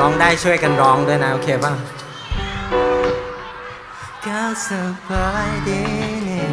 ร้องได้ช่วยกันร้องด้วยนะ โอเคป่ะก็สบายดีนี่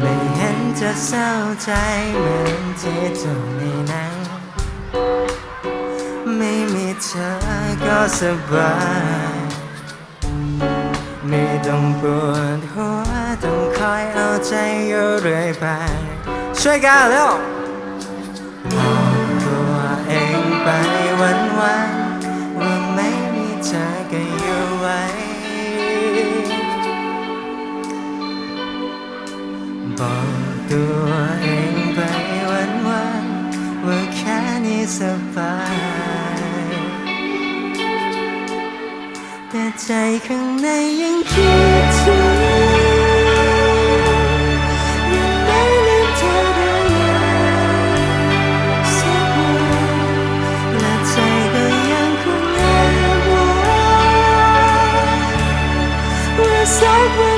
ไม่เห็นจะเศร้าใจเหมือนที่เจ้าในหนังไม่มีเธอก็สบายไม่ต้องปวดหัวต้องคอยเอาใจอยู่เรื่อยไป ช่วยกันแล้ว ไปวันวันว่าไม่มีเธอก็อยู่ไว้ บอกตัวเองไปวันวันว่าแค่นี้สบาย แต่ใจข้างในยังคิด ว่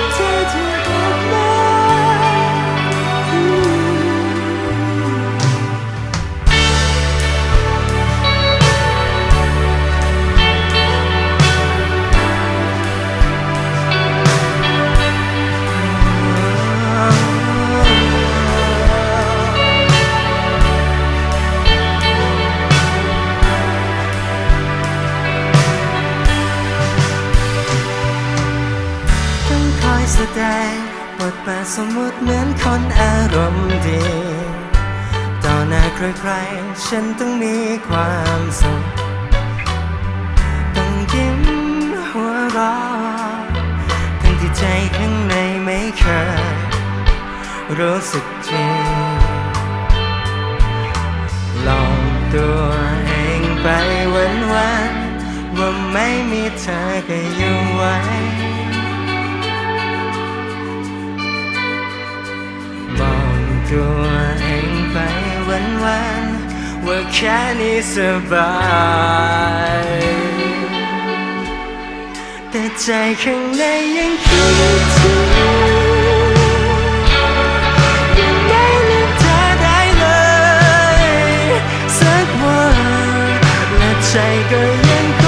แสดงบทบาทสมมุติเหมือนคนอารมณ์ดี ต่อหน้าใครๆ ฉันต้องมีความสุข ต้องยิ้มหัวเราะทั้งที่ใจข้างในไม่เคยรู้สึกจริงลองตัวเองไปวันวันๆว่าไม่มีเธอก็อยู่ไว้ แค่นี้สบาย แต่ใจข้างในยังคิดถึงยังไม่ลืมเธอได้เลย สักวันและใจก็ยังค